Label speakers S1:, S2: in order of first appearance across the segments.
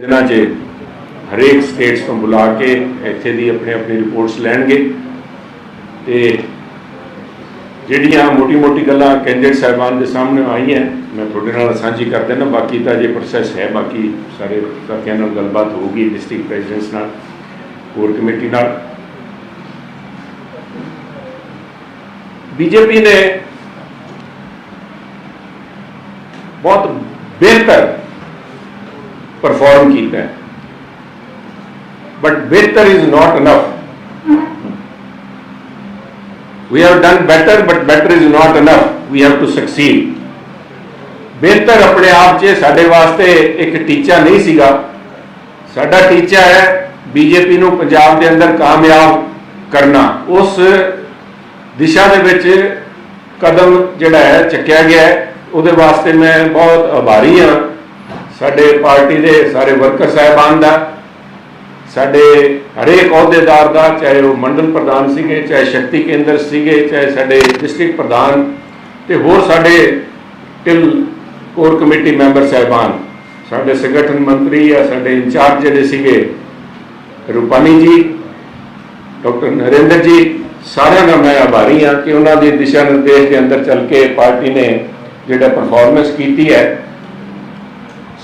S1: ਦਿਨਾਂ 'ਚ ਹਰੇਕ ਸਟੇਟਸ ਤੋਂ ਬੁਲਾ ਕੇ ਇੱਥੇ ਦੀ ਆਪਣੇ ਆਪਣੀ ਰਿਪੋਰਟਸ ਲੈਣਗੇ ਤੇ ਜਿਹੜੀਆਂ ਮੋਟੀ-ਮੋਟੀ ਗੱਲਾਂ ਕੈਂਡੀਡੇਟ ਸਾਹਿਬਾਨ ਦੇ ਸਾਹਮਣੇ ਆਈਆਂ, ਮੈਂ ਤੁਹਾਡੇ ਨਾਲ ਸਾਂਝੀ ਕਰ ਦੇਣਾ ਬਾਕੀ ਤਾਂ ਜੇ ਪ੍ਰੋਸੈਸ ਹੈ, ਬਾਕੀ ਸਾਰੇ ਸਾਥੀਆਂ ਨਾਲ ਗੱਲਬਾਤ ਹੋਊਗੀ ਡਿਸਟ੍ਰਿਕਟ ਪ੍ਰੈਜ਼ੀਡੈਂਟਸ ਨਾਲ ਕੋਰ ਕਮੇਟੀ ਨਾਲ। ਬੀਜੇਪੀ ਨੇ ਬਹੁਤ ਬਿਹਤਰ ਪਰਫਾਰਮ ਕੀਤਾ ਹੈ. But better is not enough we have done better, but better is not enough. We have to succeed. ਬਿਹਤਰ ਆਪਣੇ ਆਪ 'ਚ ਸਾਡੇ ਵਾਸਤੇ ਇੱਕ ਟੀਚਾ ਨਹੀਂ ਸੀਗਾ। ਸਾਡਾ ਟੀਚਾ ਹੈ ਬੀਜੇਪੀ ਨੂੰ ਪੰਜਾਬ ਦੇ ਅੰਦਰ ਕਾਮਯਾਬ ਕਰਨਾ। ਉਸ ਦਿਸ਼ਾ ਦੇ ਵਿੱਚ ਕਦਮ ਜਿਹੜਾ ਹੈ ਚੱਕਿਆ ਗਿਆ ਹੈ। ਉਹਦੇ ਵਾਸਤੇ ਮੈਂ ਬਹੁਤ ਆਭਾਰੀ ਹਾਂ। ਸਾਡੇ ਪਾਰਟੀ ਦੇ ਸਾਰੇ ਵਰਕਰ ਸਾਹਿਬਾਨ ਦਾ, ਸਾਡੇ ਹਰੇਕ ਅਹੁਦੇਦਾਰ ਦਾ, ਚਾਹੇ ਉਹ ਮੰਡਲ ਪ੍ਰਧਾਨ ਸੀਗੇ, ਚਾਹੇ ਸ਼ਕਤੀ ਕੇਂਦਰ ਸੀਗੇ, ਚਾਹੇ ਸਾਡੇ ਡਿਸਟ੍ਰਿਕਟ ਪ੍ਰਧਾਨ ਤੇ ਹੋਰ ਸਾਡੇ ਟਿਲ ਕੋਰ ਕਮੇਟੀ ਮੈਂਬਰ ਸਾਹਿਬਾਨ, ਸਾਡੇ ਸੰਗਠਨ ਮੰਤਰੀ ਜਾਂ ਸਾਡੇ ਇੰਚਾਰਜ ਜਿਹੜੇ ਸੀਗੇ, ਰੂਪਾਨੀ ਜੀ, ਡਾਕਟਰ ਨਰਿੰਦਰ ਜੀ, ਸਾਰਿਆਂ ਦਾ ਮੈਂ ਆਭਾਰੀ ਹਾਂ ਕਿ ਉਹਨਾਂ ਦੇ ਦਿਸ਼ਾ ਨਿਰਦੇਸ਼ ਦੇ ਅੰਦਰ ਚੱਲ ਕੇ ਪਾਰਟੀ ਨੇ ਜਿਹੜਾ ਪਰਫਾਰਮੈਂਸ ਕੀਤੀ ਹੈ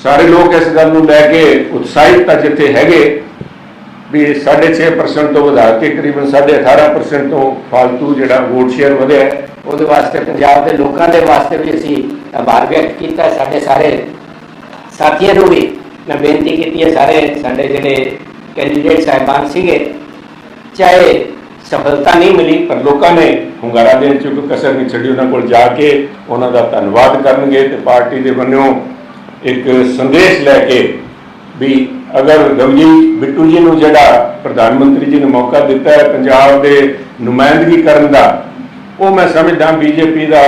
S1: ਸਾਰੇ ਲੋਕ ਇਸ ਗੱਲ ਨੂੰ ਲੈ ਕੇ ਉਤਸ਼ਾਹਿਤ ਤਾਂ ਜਿੱਥੇ ਹੈਗੇ ਵੀ 6.5% ਤੋਂ ਵਧਾ ਕੇ ਕਰੀਬਨ 18.5% ਤੋਂ ਫालतू ਜਿਹੜਾ ਵੋਟ ਸ਼ੇਅਰ ਵਧਿਆ
S2: ਉਹਦੇ ਵਾਸਤੇ ਪੰਜਾਬ ਦੇ ਲੋਕਾਂ ਦੇ ਵਾਸਤੇ ਵੀ ਅਸੀਂ ਆਭਾਰ ਵਿਅਕਤ ਕੀਤਾ ਸਾਡੇ ਸਾਰੇ ਸਾਥੀਆਂ ਨੂੰ ਵੀ ਮੈਂ ਬੇਨਤੀ ਕੀਤੀ ਹੈ, ਸਾਰੇ ਸਾਡੇ ਜਿਹੜੇ ਕੈਂਡੀਡੇਟ ਸਾਹਿਬਾਨ ਸੀਗੇ, ਚਾਹੇ ਸਫਲਤਾ ਨਹੀਂ ਮਿਲੀ,
S1: ਪਰ ਲੋਕਾਂ ਨੇ ਹੁੰਗਾਰਾ ਦੇਣ ਚ ਕਸਰ ਨਹੀਂ ਛੱਡੀ। ਉਹਨਾਂ ਕੋਲ ਜਾ ਕੇ ਉਹਨਾਂ ਦਾ ਧੰਨਵਾਦ ਕਰਨਗੇ ਤੇ ਪਾਰਟੀ ਦੇ ਵੱਲੋਂ ਇੱਕ ਸੰਦੇਸ਼ ਲੈ ਕੇ ਵੀ ਅਗਰ ਰਵਜੀ ਬਿੱਟੂ ਜੀ ਨੂੰ ਜਿਹੜਾ ਪ੍ਰਧਾਨ ਮੰਤਰੀ ਜੀ ਨੇ ਮੌਕਾ ਦਿੱਤਾ ਹੈ ਪੰਜਾਬ ਦੇ ਨੁਮਾਇੰਦਗੀ ਕਰਨ ਦਾ, ਉਹ ਮੈਂ ਸਮਝਦਾ ਬੀਜੇਪੀ ਦਾ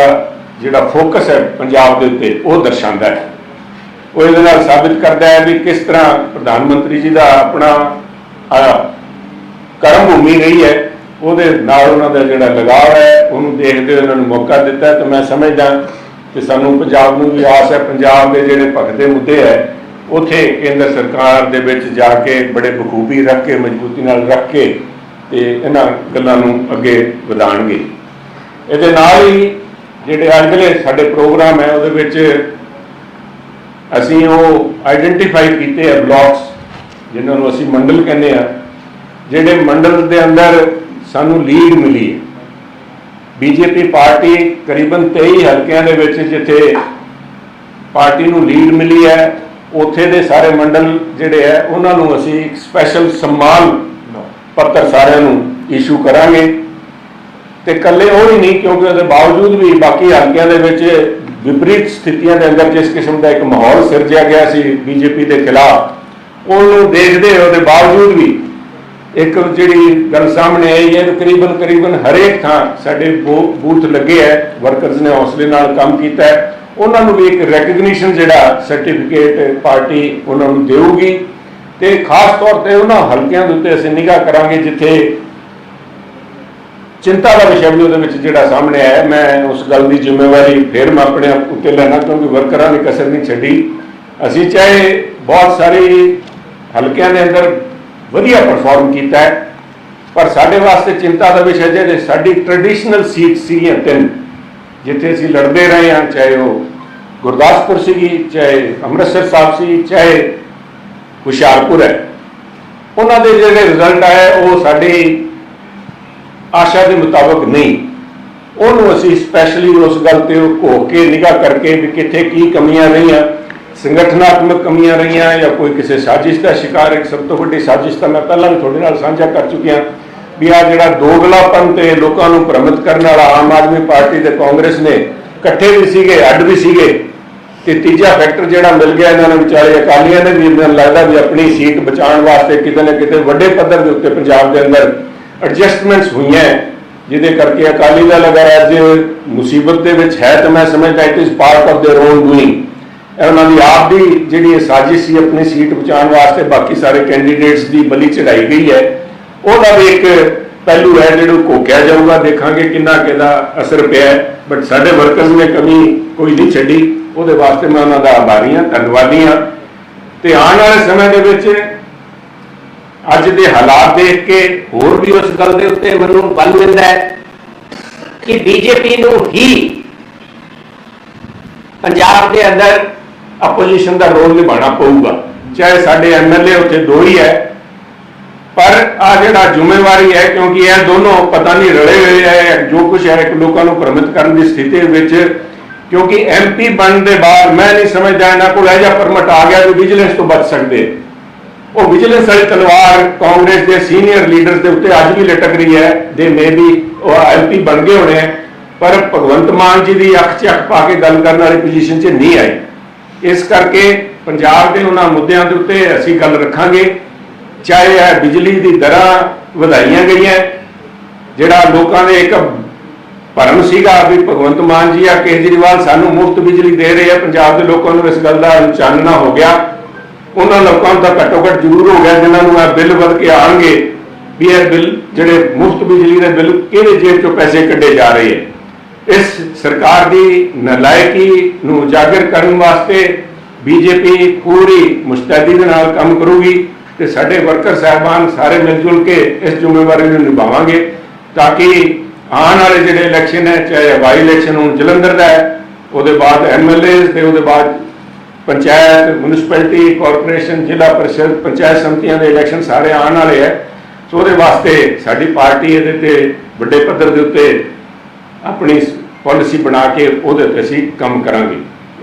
S1: ਜਿਹੜਾ ਫੋਕਸ ਹੈ ਪੰਜਾਬ ਦੇ ਉੱਤੇ, ਉਹ ਦਰਸਾਉਂਦਾ ਹੈ। ਉਹ ਇਹਦੇ ਨਾਲ ਸਾਬਿਤ ਕਰਦਾ ਹੈ ਵੀ ਕਿਸ ਤਰ੍ਹਾਂ ਪ੍ਰਧਾਨ ਮੰਤਰੀ ਜੀ ਦਾ ਆਪਣਾ ਕਰਮ ਭੂਮੀ ਰਹੀ ਹੈ, ਉਹਦੇ ਨਾਲ ਉਹਨਾਂ ਦਾ ਜਿਹੜਾ ਲਗਾਵ ਹੈ, ਉਹਨੂੰ ਦੇਖਦੇ ਹੋਏ ਉਹਨਾਂ ਨੂੰ ਮੌਕਾ ਦਿੱਤਾ ਹੈ ਮੈਂ ਸਮਝਦਾ ਕਿ ਸਾਨੂੰ ਪੰਜਾਬ ਨੂੰ ਵੀ ਆਸ ਹੈ, ਪੰਜਾਬ ਦੇ ਜਿਹੜੇ ਭਖਦੇ ਮੁੱਦੇ ਹੈ, ਉਥੇ ਕੇਂਦਰ ਸਰਕਾਰ ਦੇ ਵਿੱਚ ਜਾ ਕੇ ਬੜੇ ਬਖੂਬੀ ਰੱਖ ਕੇ, ਮਜ਼ਬੂਤੀ ਨਾਲ ਰੱਖ ਕੇ ਤੇ ਇਹਨਾਂ ਗੱਲਾਂ ਨੂੰ ਅੱਗੇ ਵਧਾਣਗੇ ਇਹਦੇ ਨਾਲ ਹੀ ਜਿਹੜੇ ਅਗਲੇ ਸਾਡੇ ਪ੍ਰੋਗਰਾਮ ਹੈ, ਉਹਦੇ ਵਿੱਚ ਅਸੀਂ ਉਹ ਆਈਡੈਂਟੀਫਾਈ ਕੀਤੇ ਆ ਬਲਾਕਸ ਜਿਨ੍ਹਾਂ ਨੂੰ ਅਸੀਂ ਮੰਡਲ ਕਹਿੰਦੇ ਆ, ਜਿਹੜੇ ਮੰਡਲ ਦੇ ਅੰਦਰ ਸਾਨੂੰ ਲੀਡ ਮਿਲੀ ਹੈ। ਬੀਜੇਪੀ ਪਾਰਟੀ ਕਰੀਬਨ 23 ਹਲਕਿਆਂ ਦੇ ਵਿੱਚ ਜਿੱਥੇ ਪਾਰਟੀ ਨੂੰ ਲੀਡ ਮਿਲੀ ਹੈ, ਉੱਥੇ ਦੇ ਸਾਰੇ ਮੰਡਲ ਜਿਹੜੇ ਹੈ, ਉਹਨਾਂ ਨੂੰ ਅਸੀਂ ਇੱਕ ਸਪੈਸ਼ਲ ਸਨਮਾਨ ਪੱਤਰ ਸਾਰਿਆਂ ਨੂੰ ਇਸ਼ੂ ਕਰਾਂਗੇ। ਤੇ ਇਕੱਲੇ ਉਹ ਹੀ ਨਹੀਂ, ਕਿਉਂਕਿ ਉਹਦੇ ਬਾਵਜੂਦ ਵੀ ਬਾਕੀ ਹਲਕਿਆਂ ਦੇ ਵਿੱਚ ਵਿਪਰੀਤ ਸਥਿਤੀਆਂ ਦੇ ਅੰਦਰ ਜਿਸ ਕਿਸਮ ਦਾ ਇੱਕ ਮਾਹੌਲ ਸਿਰਜਿਆ ਗਿਆ ਸੀ ਬੀਜੇਪੀ ਦੇ ਖਿਲਾਫ, ਉਹਨੂੰ ਦੇਖਦੇ ਉਹਦੇ ਬਾਵਜੂਦ ਵੀ ਇੱਕ ਜਿਹੜੀ ਗੱਲ ਸਾਹਮਣੇ ਆਈ ਹੈ, ਤਕਰੀਬਨ ਕਰੀਬਨ ਹਰੇਕ ਥਾਂ ਸਾਡੇ ਬੂਥ ਲੱਗੇ ਹੈ ਵਰਕਰਸ ਨੇ ਹੌਸਲੇ ਨਾਲ ਕੰਮ ਕੀਤਾ ਹੈ। ਉਹਨਾਂ ਨੂੰ ਵੀ ਇੱਕ ਰੈਕਗਨੀਸ਼ਨ ਜਿਹੜਾ ਸਰਟੀਫਿਕੇਟ ਪਾਰਟੀ ਉਹਨਾਂ ਨੂੰ ਦੇਊਗੀ ਤੇ ਖਾਸ ਤੌਰ ਤੇ ਉਹਨਾਂ ਹਲਕਿਆਂ ਦੇ ਉੱਤੇ ਅਸੀਂ ਨਿਗਾਹ ਕਰਾਂਗੇ, ਜਿੱਥੇ ਚਿੰਤਾ ਦਾ ਵਿਸ਼ਾ ਵੀ ਉਹਦੇ ਵਿੱਚ ਜਿਹੜਾ ਸਾਹਮਣੇ ਆਇਆ ਮੈਂ ਉਸ ਗੱਲ ਦੀ ਜ਼ਿੰਮੇਵਾਰੀ ਫਿਰ ਮੈਂ ਆਪਣੇ ਆਪ ਉੱਤੇ ਲੈਣਾ ਕਿਉਂਕਿ ਵਰਕਰਾਂ ਨੇ ਕਸਰ ਨਹੀਂ ਛੱਡੀ। ਅਸੀਂ ਚਾਹੇ ਬਹੁਤ ਸਾਰੀ ਹਲਕਿਆਂ ਦੇ ਅੰਦਰ ਵਧੀਆ ਪਰਫਾਰਮ ਕੀਤਾ ਹੈ। ਪਰ ਸਾਡੇ ਵਾਸਤੇ ਚਿੰਤਾ ਦਾ ਵਿਸ਼ਾ ਜਿਹੜੇ ਸਾਡੀ ਟ੍ਰੈਡੀਸ਼ਨਲ ਸੀਟ ਸੀਗੀਆਂ ਤਿੰਨ, ਜਿੱਥੇ ਅਸੀਂ ਲੜਦੇ ਰਹੇ ਹਾਂ, ਚਾਹੇ ਉਹ ਗੁਰਦਾਸਪੁਰ ਸੀਗੀ, ਚਾਹੇ ਅੰਮ੍ਰਿਤਸਰ ਸਾਹਿਬ ਸੀ ਚਾਹੇ ਹੁਸ਼ਿਆਰਪੁਰ ਹੈ। ਉਹਨਾਂ ਦੇ ਜਿਹੜੇ ਰਿਜ਼ਲਟ ਆਏ, ਉਹ ਸਾਡੀ ਆਸ਼ਾ ਦੇ ਮੁਤਾਬਕ ਨਹੀਂ। ਉਹਨੂੰ ਅਸੀਂ ਸਪੈਸ਼ਲੀ ਉਸ ਗੱਲ ਤੇ ਘੋ ਕੇ ਨਿਗਾਹ ਕਰਕੇ ਵੀ ਕਿੱਥੇ ਕੀ ਕਮੀਆਂ ਰਹੀਆਂ। ਸੰਗਠਨਾਤਮਕ ਕਮੀਆਂ ਰਹੀਆਂ ਜਾਂ ਕੋਈ ਕਿਸੇ ਸਾਜ਼ਿਸ਼ ਦਾ ਸ਼ਿਕਾਰ ਇੱਕ ਸਭ ਤੋਂ ਵੱਡੀ ਸਾਜ਼ਿਸ਼ ਤਾਂ ਮੈਂ ਪਹਿਲਾਂ ਵੀ ਤੁਹਾਡੇ ਨਾਲ ਸਾਂਝਾ ਕਰ ਚੁੱਕਿਆ ਵੀ ਆ ਜਿਹੜਾ ਦੋਗਲਾਪਨ ਤੇ ਲੋਕਾਂ ਨੂੰ ਭ੍ਰਮਿਤ ਕਰਨ ਵਾਲਾ ਆਮ ਆਦਮੀ ਪਾਰਟੀ ਤੇ ਕਾਂਗਰਸ ਨੇ ਇਕੱਠੇ ਵੀ ਸੀਗੇ ਅੱਡ ਵੀ ਸੀਗੇ ਤੇ ਤੀਜਾ ਫੈਕਟਰ ਜਿਹੜਾ ਮਿਲ ਗਿਆ ਇਹਨਾਂ ਨੂੰ ਵਿਚਾਰੇ ਅਕਾਲੀਆਂ ਨੇ ਵੀ ਮੈਨੂੰ ਲੱਗਦਾ ਵੀ ਆਪਣੀ ਸੀਟ ਬਚਾਉਣ ਵਾਸਤੇ ਕਿਤੇ ਨਾ ਕਿਤੇ ਵੱਡੇ ਪੱਧਰ ਦੇ ਉੱਤੇ ਪੰਜਾਬ ਦੇ ਅੰਦਰ ਐਡਜਸਟਮੈਂਟਸ ਹੋਈਆਂ ਹੈ, ਜਿਹਦੇ ਕਰਕੇ ਅਕਾਲੀ ਦਲ ਅਗਰ ਅੱਜ ਮੁਸੀਬਤ ਦੇ ਵਿੱਚ ਹੈ ਤਾਂ ਮੈਂ ਸਮਝਦਾ it is part of their own doing ਇਹ ਉਹਨਾਂ ਦੀ ਆਪ ਦੀ ਜਿਹੜੀ ਇਹ ਸਾਜ਼ਿਸ਼ ਸੀ ਆਪਣੀ ਸੀਟ ਬਚਾਉਣ ਵਾਸਤੇ, ਬਾਕੀ ਸਾਰੇ ਕੈਂਡੀਡੇਟਸ ਦੀ ਬਲੀ ਚੜਾਈ ਗਈ ਹੈ। ਉਹਦਾ ਵੀ ਇੱਕ ਪਹਿਲੂ ਹੈ, ਜਿਹੜਾ ਕੋਕਿਆ ਜਾਊਗਾ। ਦੇਖਾਂਗੇ ਕਿੰਨਾ ਕਿਹਦਾ ਅਸਰ ਪਿਆ ਬਟ ਸਾਡੇ ਵਰਕਰਸ ਨੇ ਕਮੀ ਕੋਈ ਨਹੀਂ ਛੱਡੀ। ਉਹਦੇ ਵਾਸਤੇ ਮੈਂ ਉਹਨਾਂ ਦਾ ਆਭਾਰੀ ਹਾਂ, ਧੰਨਵਾਦੀ ਹਾਂ। ਤੇ ਆਉਣ ਵਾਲੇ ਸਮੇਂ ਦੇ ਵਿੱਚ ਅੱਜ ਦੇ ਹਾਲਾਤ ਦੇਖ ਕੇ
S2: ਹੋਰ ਵੀ ਉਸ ਗੱਲ ਦੇ ਉੱਤੇ ਮੈਨੂੰ ਬਲ ਮਿਲਦਾ ਹੈ ਕਿ ਬੀਜੇਪੀ ਨੂੰ ਹੀ ਪੰਜਾਬ ਦੇ ਅੰਦਰ
S1: ਆਪੋਜੀਸ਼ਨ ਦਾ ਰੋਲ ਨਿਭਾਉਣਾ ਪਊਗਾ। ਚਾਹੇ ਸਾਡੇ ਐਮਐਲਏ ਉੱਥੇ ਦੋ ਹੀ ਹੈ ਪਰ ਆ ਜਿਹੜਾ ਜ਼ਿੰਮੇਵਾਰੀ ਹੈ ਕਿਉਂਕਿ ਇਹ ਦੋਨੋਂ ਪਤਾ ਨਹੀਂ ਰਲੇ ਹੋਏ ਹੈ ਜੋ ਕੁਝ ਹੈ ਲੋਕਾਂ ਨੂੰ ਭ੍ਰਮਿਤ ਕਰਨ ਦੀ ਸਥਿਤੀ ਵਿੱਚ ਕਿਉਂਕਿ ਐਮਪੀ ਬਣਨ ਦੇ ਬਾਅਦ ਮੈਂ ਨਹੀਂ ਸਮਝਦਾ ਇਹਨਾਂ ਕੋਲ ਇਹ ਜਿਹਾ ਪਰਮਿਟ ਆ ਗਿਆ ਵੀ ਵਿਜੀਲੈਂਸ ਤੋਂ ਬਚ ਸਕਦੇ। ਉਹ ਵਿਜੀਲੈਂਸ ਵਾਲੀ ਤਲਵਾਰ ਕਾਂਗਰਸ ਦੇ ਸੀਨੀਅਰ ਲੀਡਰਸ ਦੇ ਉੱਤੇ ਅੱਜ ਵੀ ਲਟਕ ਰਹੀ ਹੈ ਦੇ ਮੇ ਵੀ ਉਹ ਐਮਪੀ ਬਣ ਗਏ ਹੋਣੇ ਹੈ, ਪਰ ਭਗਵੰਤ ਮਾਨ ਜੀ ਦੀ ਅੱਖ 'ਚ ਅੱਖ ਪਾ ਕੇ ਗੱਲ ਕਰਨ ਵਾਲੀ ਪੋਜੀਸ਼ਨ 'ਚ ਨਹੀਂ ਆਈ ਇਸ ਕਰਕੇ ਪੰਜਾਬ ਦੇ ਉਹਨਾਂ ਮੁੱਦਿਆਂ ਦੇ ਉੱਤੇ ਅਸੀਂ ਗੱਲ ਰੱਖਾਂਗੇ। ਚਾਹੇ ਇਹ ਬਿਜਲੀ ਦੀ ਦਰਾਂ ਵਧਾਈਆਂ ਗਈਆਂ, ਜਿਹੜਾ ਲੋਕਾਂ ਦੇ ਇੱਕ ਭਰਮ ਸੀਗਾ ਵੀ ਭਗਵੰਤ ਮਾਨ ਜੀ ਆ, ਕੇਜਰੀਵਾਲ ਸਾਨੂੰ ਮੁਫਤ ਬਿਜਲੀ ਦੇ ਰਹੇ ਆ, ਪੰਜਾਬ ਦੇ ਲੋਕਾਂ ਨੂੰ ਇਸ ਗੱਲ ਦਾ ਚਾਨਣਾ ਹੋ ਗਿਆ। ਉਹਨਾਂ ਲੋਕਾਂ ਨੂੰ ਤਾਂ ਘੱਟੋ ਘੱਟ ਜ਼ਰੂਰ ਹੋ ਗਿਆ, ਜਿਨ੍ਹਾਂ ਨੂੰ ਇਹ ਬਿੱਲ ਵੱਧ ਕੇ ਆਣਗੇ ਵੀ ਇਹ ਬਿੱਲ, ਜਿਹੜੇ ਮੁਫਤ ਬਿਜਲੀ ਦੇ ਬਿੱਲ, ਕਿਹੜੇ ਜੇਬ ਚੋਂ ਪੈਸੇ ਕੱਢੇ ਜਾ ਰਹੇ ਹੈ ਇਸ ਸਰਕਾਰ ਦੀ ਨਲਾਇਕੀ ਨੂੰ ਉਜਾਗਰ ਕਰਨ ਵਾਸਤੇ ਬੀਜੇਪੀ ਪੂਰੀ ਮੁਸਤੈਦੀ ਦੇ ਨਾਲ ਕੰਮ ਕਰੂਗੀ ਤੇ ਸਾਡੇ ਵਰਕਰ ਸਾਹਿਬਾਨ ਸਾਰੇ ਮਿਲ ਜੁਲ ਕੇ ਇਸ ਜ਼ਿੰਮੇਵਾਰੀ ਨੂੰ ਨਿਭਾਵਾਂਗੇ ਤਾਂ ਕਿ ਆਉਣ ਵਾਲੇ ਜਿਹੜੇ ਇਲੈਕਸ਼ਨ ਹੈ, ਚਾਹੇ ਹਵਾਈ ਇਲੈਕਸ਼ਨ ਹੁਣ, ਜਲੰਧਰ ਦਾ ਹੈ, ਉਹਦੇ ਬਾਅਦ ਐਮਐਲਏ ਤੇ ਉਹਦੇ ਬਾਅਦ ਪੰਚਾਇਤ ਮਿਊਨਿਸਪੈਲਿਟੀ ਕਾਰਪੋਰੇਸ਼ਨ ਜ਼ਿਲ੍ਹਾ ਪਰਿਸ਼ਦ, ਪੰਚਾਇਤ ਸਮਿਤੀਆਂ ਦੇ ਇਲੈਕਸ਼ਨ ਸਾਰੇ ਆਉਣ ਵਾਲੇ ਹੈ। ਸੋ ਉਹਦੇ ਵਾਸਤੇ ਸਾਡੀ ਪਾਰਟੀ ਇਹਦੇ ਤੇ ਵੱਡੇ ਪੱਧਰ ਦੇ ਉੱਤੇ ਆਪਣੀ ਪਾਲਿਸੀ ਬਣਾ ਕੇ ਉਹਦੇ ਤੇ ਅਸੀਂ ਕੰਮ ਕਰਾਂਗੇ।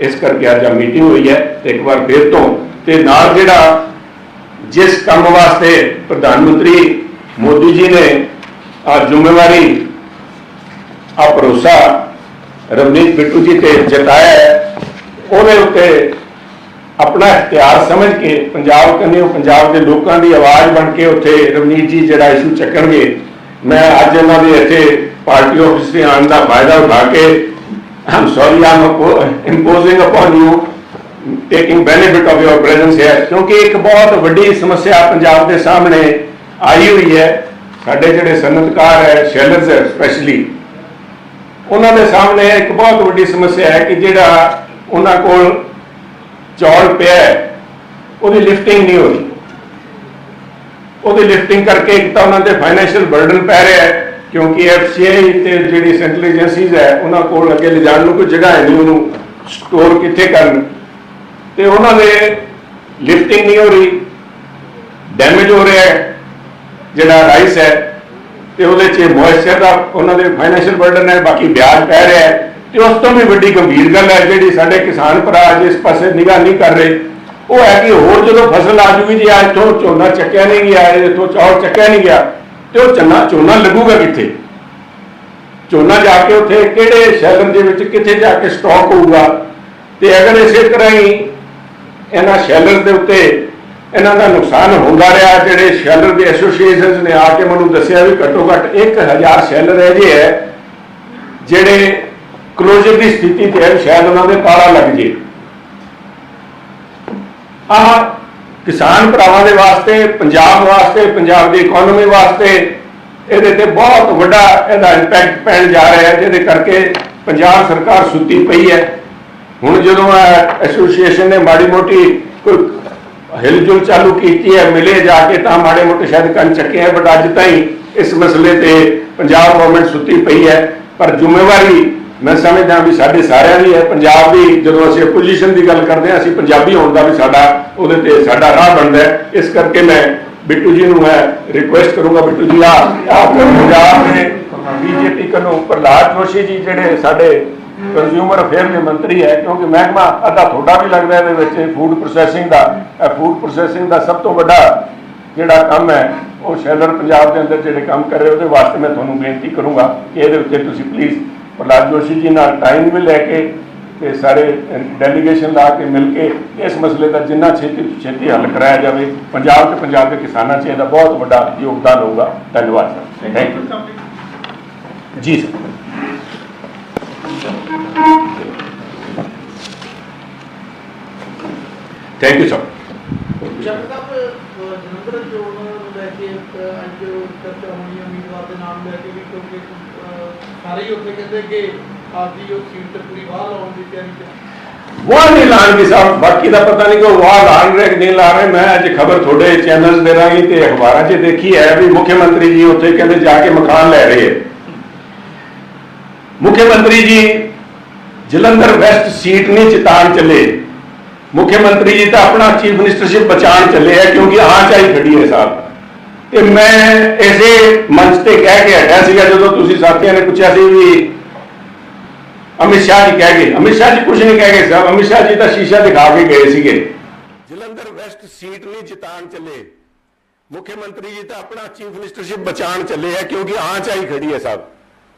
S1: ਇਸ ਕਰਕੇ ਅੱਜ ਆ ਮੀਟਿੰਗ ਹੋਈ ਹੈ ਤੇ ਇੱਕ ਵਾਰ ਫੇਰ ਤੋਂ ਤੇ ਨਾਲ ਜਿਹੜਾ ਜਿਸ ਕੰਮ ਵਾਸਤੇ ਪ੍ਰਧਾਨ ਮੰਤਰੀ ਮੋਦੀ ਜੀ ਨੇ ਆ ਜ਼ਿੰਮੇਵਾਰੀ ਆ ਭਰੋਸਾ ਰਵਨੀਤ ਬਿੱਟੂ ਜੀ ਤੇ ਜਤਾਇਆ ਹੈ, ਉਹਦੇ ਉੱਤੇ ਆਪਣਾ ਇਖਤਿਆਰ ਸਮਝ ਕੇ ਪੰਜਾਬ ਕੰਨੇ ਪੰਜਾਬ ਦੇ ਲੋਕਾਂ ਦੀ ਆਵਾਜ਼ ਬਣ ਕੇ ਉੱਥੇ ਰਵਨੀਤ ਜੀ ਜਿਹੜਾ ਇਸ਼ੂ ਚੱਕਣਗੇ ਮੈਂ ਅੱਜ ਉਹਨਾਂ ਦੇ ਇੱਥੇ ਪਾਰਟੀ ਆਫਿਸ ਦੇ ਆਉਣ ਦਾ ਫਾਇਦਾ ਉਠਾ ਕੇ I'm sorry I'm imposing upon you taking benefit of your presence ਹੈ ਕਿਉਂਕਿ ਇੱਕ ਬਹੁਤ ਵੱਡੀ ਸਮੱਸਿਆ ਪੰਜਾਬ ਦੇ ਸਾਹਮਣੇ ਆਈ ਹੋਈ ਹੈ। ਸਾਡੇ ਜਿਹੜੇ ਸਨਅਤਕਾਰ ਹੈ ਸ਼ੈਲਰਸ ਹੈ ਸਪੈਸ਼ਲੀ ਉਹਨਾਂ ਦੇ ਸਾਹਮਣੇ ਇੱਕ ਬਹੁਤ ਵੱਡੀ ਸਮੱਸਿਆ ਹੈ ਕਿ ਜਿਹੜਾ ਉਹਨਾਂ ਕੋਲ ਚੌਲ ਪਿਆ ਹੈ, ਉਹਦੀ ਲਿਫਟਿੰਗ ਨਹੀਂ ਹੋ ਰਹੀ ਉਹਦੀ ਲਿਫਟਿੰਗ ਕਰਕੇ ਇੱਕ ਤਾਂ ਉਹਨਾਂ ਤੇ ਫਾਈਨੈਂਸ਼ੀਅਲ ਬਰਡਨ ਪੈ ਰਿਹਾ ਹੈ। ਕਿਉਂਕਿ ਐਫਸੀਆਈ ਤੇ ਜਿਹੜੀ ਸੈਂਟਰਲ ਏਜੰਸੀਜ਼ ਹੈ, ਉਹਨਾਂ ਕੋਲ ਅੱਗੇ ਲਿਜਾਣ ਨੂੰ ਕੋਈ ਜਗ੍ਹਾ ਹੈ ਨਹੀਂ, ਉਹਨੂੰ ਸਟੋਰ ਕਿੱਥੇ ਕਰਨ। ਤੇ ਉਹਨਾਂ ਦੇ ਲਿਫਟਿੰਗ ਨਹੀਂ ਹੋ ਰਹੀ ਡੈਮੇਜ ਹੋ ਰਿਹਾ ਹੈ, ਜਿਹੜਾ ਰਾਈਸ ਹੈ, ਤੇ ਉਹਦੇ 'ਚ ਮੋਇਸਚਰ ਦਾ ਉਹਨਾਂ ਦੇ ਫਾਈਨੈਂਸ਼ੀਅਲ ਬਰਡਨ ਹੈ, ਬਾਕੀ ਵਿਆਜ ਪੈ ਰਿਹਾ ਹੈ। ਤੇ ਉਸ ਤੋਂ ਵੀ ਵੱਡੀ ਗੰਭੀਰ ਗੱਲ ਹੈ, ਜਿਹੜੀ ਸਾਡੇ ਕਿਸਾਨ ਭਰਾ ਅੱਜ ਇਸ ਪਾਸੇ ਨਿਗਾਹ ਨਹੀਂ ਕਰ ਰਹੇ, ਉਹ ਹੈ ਕਿ ਹੋਰ ਜਦੋਂ ਫਸਲ ਆ ਜੂਗੀ ਜੇ ਅੱਜ ਤੋਂ ਝੋਨਾ ਚੱਕਿਆ ਨਹੀਂ ਗਿਆ ਇੱਥੋਂ ਚੌਲ ਚੱਕਿਆ ਨਹੀਂ ਗਿਆ ਤੇ ਉਹ ਚੰਨਾ ਝੋਨਾ ਲੱਗੂਗਾ ਕਿੱਥੇ? ਝੋਨਾ ਜਾ ਕੇ ਉੱਥੇ ਕਿਹੜੇ ਸ਼ਹਿਰ ਦੇ ਵਿੱਚ ਕਿੱਥੇ ਜਾ ਕੇ ਸਟਾਕ ਹੋਊਗਾ? ਤੇ ਅਗਰ ਇਸੇ ਤਰ੍ਹਾਂ ਹੀ ਇਹਨਾਂ ਸ਼ੈਲਰ ਦੇ ਉੱਤੇ ਇਹਨਾਂ ਦਾ ਨੁਕਸਾਨ ਹੁੰਦਾ ਰਿਹਾ, ਜਿਹੜੇ ਸ਼ੈਲਰ ਦੇ ਐਸੋਸੀਏਸ਼ਨਸ ਨੇ ਆ ਕੇ ਮੈਨੂੰ ਦੱਸਿਆ ਵੀ ਘੱਟੋ ਘੱਟ 1000 ਸ਼ੈਲਰ ਇਹਦੇ ਹੈ, ਜਿਹੜੇ ਕਲੋਜ਼ਰ ਦੀ ਸਥਿਤੀ ਤੇ ਸ਼ਾਇਦ ਉਹਨਾਂ ਦੇ ਤਾਲਾ ਲੱਗ ਜੇ। ਆਹ ਕਿਸਾਨ ਭਰਾਵਾਂ ਦੇ ਵਾਸਤੇ, ਪੰਜਾਬ ਵਾਸਤੇ, ਪੰਜਾਬ ਦੀ ਇਕਨੋਮੀ ਵਾਸਤੇ ਇਹਦੇ ਤੇ ਬਹੁਤ ਵੱਡਾ ਇਹਦਾ ਇੰਪੈਕਟ ਪੈਣ ਜਾ ਰਿਹਾ ਹੈ, ਜਿਹਦੇ ਕਰਕੇ ਪੰਜਾਬ ਸਰਕਾਰ ਸੁੱਤੀ ਪਈ ਹੈ। ਹੁਣ ਜਦੋਂ ਐਸੋਸੀਏਸ਼ਨ ਨੇ ਮਾੜੀ ਮੋਟੀ ਕੋਈ ਹਿਲਜੁਲ ਚਾਲੂ ਕੀਤੀ ਹੈ, ਮਿਲੇ ਜਾ ਕੇ ਤਾਂ ਮਾੜੇ ਮੋਟੇ ਸ਼ਾਇਦ ਕੰਨ ਚੱਕੇ ਹੈ ਬਟ ਅੱਜ ਤਾਈਂ ਇਸ ਮਸਲੇ ਤੇ ਪੰਜਾਬ ਗਵਰਨਮੈਂਟ ਸੁੱਤੀ ਪਈ ਹੈ। ਪਰ ਜ਼ਿੰਮੇਵਾਰੀ ਮੈਂ ਸਮਝਦਾ ਵੀ ਸਾਡੇ ਸਾਰਿਆਂ ਦੀ ਹੈ। ਪੰਜਾਬ ਦੀ ਜਦੋਂ ਅਸੀਂ ਪੋਜੀਸ਼ਨ ਦੀ ਗੱਲ ਕਰਦੇ ਹਾਂ, ਅਸੀਂ ਪੰਜਾਬੀ ਹੋਣ ਦਾ ਵੀ ਸਾਡਾ ਉਹਦੇ ਤੇ ਸਾਡਾ ਰਾਹ ਬਣਦਾ ਹੈ। ਇਸ ਕਰਕੇ ਮੈਂ ਬਿੱਟੂ ਜੀ ਨੂੰ ਮੈਂ ਰਿਕੁਐਸਟ ਕਰੂੰਗਾ, ਬਿੱਟੂ ਜੀ ਆ ਆਪ ਪੰਜਾਬ ਦੇ ਬੀਜੇਪੀ ਕਨੂੰ ਪ੍ਰਹਲਾਦ ਜੋਸ਼ੀ ਜੀ ਜਿਹੜੇ ਸਾਡੇ ਕੰਜ਼ਿਊਮਰ ਅਫੇਅਰ ਦੇ ਮੰਤਰੀ ਹੈ, ਕਿਉਂਕਿ ਮਹਿਕਮਾ ਅੱਧਾ ਤੁਹਾਡਾ ਵੀ ਲੱਗਦਾ ਇਹਦੇ ਵਿੱਚ ਫੂਡ ਪ੍ਰੋਸੈਸਿੰਗ ਦਾ ਫੂਡ ਪ੍ਰੋਸੈਸਿੰਗ ਦਾ ਸਭ ਤੋਂ ਵੱਡਾ ਜਿਹੜਾ ਕੰਮ ਹੈ, ਉਹ ਸ਼ੈਲਰ ਪੰਜਾਬ ਦੇ ਅੰਦਰ ਜਿਹੜੇ ਕੰਮ ਕਰ ਰਹੇ, ਉਹਦੇ ਵਾਸਤੇ ਮੈਂ ਤੁਹਾਨੂੰ ਬੇਨਤੀ ਕਰੂੰਗਾ ਕਿ ਇਹਦੇ ਉੱਤੇ ਤੁਸੀਂ ਪਲੀਜ਼ ਪ੍ਰਹਲਾਦ ਜੋਸ਼ੀ ਜੀ ਨਾਲ ਟਾਈਮ ਵੀ ਲੈ ਕੇ ਤੇ ਸਾਰੇ ਡੈਲੀਗੇਸ਼ਨ ਲਾ ਕੇ ਮਿਲ ਕੇ ਇਸ ਮਸਲੇ ਦਾ ਜਿੰਨਾ ਛੇਤੀ ਛੇਤੀ ਹੱਲ ਕਰਾਇਆ ਜਾਵੇ ਪੰਜਾਬ ਤੇ ਪੰਜਾਬ ਦੇ ਕਿਸਾਨਾਂ 'ਚ ਇਹਦਾ ਬਹੁਤ ਵੱਡਾ ਯੋਗਦਾਨ ਹੋਊਗਾ। ਧੰਨਵਾਦ sir. Thank you ji sir. Thank you sir
S3: ਜਦ ਤੱਕ ਜਨੰਦਰ ਚੋਣ ਨੂੰ ਲੈ ਕੇ ਅੱਜ ਚਰਚਾ ਹੋਣੀ ਹੈ ਉਮੀਦਵਾਰ ਦੇ ਨਾਮ ਲੈ ਕੇ ਵੀ ਕਿਉਂਕਿ ਸਾਰੇ ਹੀ ਉੱਥੇ ਕਹਿੰਦੇ ਕਿ ਆਪਦੀ ਉਹ ਸੀਟ ਪੂਰੀ ਬਾਹ ਲਾਉਣ ਦੀ ਤਿਆਰੀ ਚ
S1: ਵਾਹ ਨਹੀਂ ਲਾਣਗੇ ਸਾਹਿਬ ਬਾਕੀ ਦਾ ਪਤਾ ਨਹੀਂ ਕਿ ਵਾਹ ਲਾਣ ਰਹੇ ਨਹੀਂ ਲਾ ਰਹੇ ਮੈਂ ਅੱਜ ਖਬਰ ਤੁਹਾਡੇ ਚੈਨਲਸ ਦੇ ਰਾਹੀਂ ਤੇ ਅਖਬਾਰਾਂ 'ਚ ਦੇਖੀ ਹੈ ਵੀ ਮੁੱਖ ਮੰਤਰੀ ਜੀ ਉੱਥੇ ਕਹਿੰਦੇ ਜਾ ਕੇ ਮਕਾਨ ਲੈ ਰਹੇ ਹੈ। ਮੁੱਖ ਮੰਤਰੀ ਜੀ, ਜਲੰਧਰ ਵੈਸਟ ਸੀਟ ਨਹੀਂ ਜਿਤਾਣ ਚੱਲੇ। ਮੁੱਖ ਮੰਤਰੀ ਜੀ ਤਾਂ ਆਪਣਾ ਚੀਫ ਮਿਨਿਸਟਰਸ਼ਿਪ ਬਚਾਉਣ ਚੱਲੇ ਹੈ ਕਿਉਂਕਿ ਆਂਚ ਆਈ ਖੜੀ ਹੈ ਸਾਹਿਬ ਤੇ ਮੈਂ ਇਸੇ ਮੰਚ ਤੇ ਕਹਿ ਕੇ ਹਟਿਆ ਸੀਗਾ ਜਦੋਂ ਤੁਸੀਂ ਸਾਥੀਆਂ ਨੇ ਪੁੱਛਿਆ ਸੀ ਵੀ ਅਮਿਤ ਸ਼ਾਹ ਜੀ ਕਹਿ ਗਏ ਅਮਿਤ ਸ਼ਾਹ ਜੀ ਕੁਝ ਨਹੀਂ ਕਹਿ ਗਏ ਸਾਹਿਬ ਅਮਿਤ ਸ਼ਾਹ ਜੀ ਤਾਂ ਸ਼ੀਸ਼ਾ ਦਿਖਾ ਕੇ ਗਏ ਸੀਗੇ ਜਲੰਧਰ ਵੈਸਟ ਸੀਟ ਨਹੀਂ ਜਿਤਾਣ ਚੱਲੇ। ਮੁੱਖ ਮੰਤਰੀ ਜੀ ਤਾਂ ਆਪਣਾ ਚੀਫ ਮਿਨਿਸਟਰਸ਼ਿਪ ਬਚਾਉਣ ਚੱਲੇ ਹੈ ਕਿਉਂਕਿ ਆਂਚ ਆਈ ਖੜੀ ਹੈ ਸਾਹਿਬ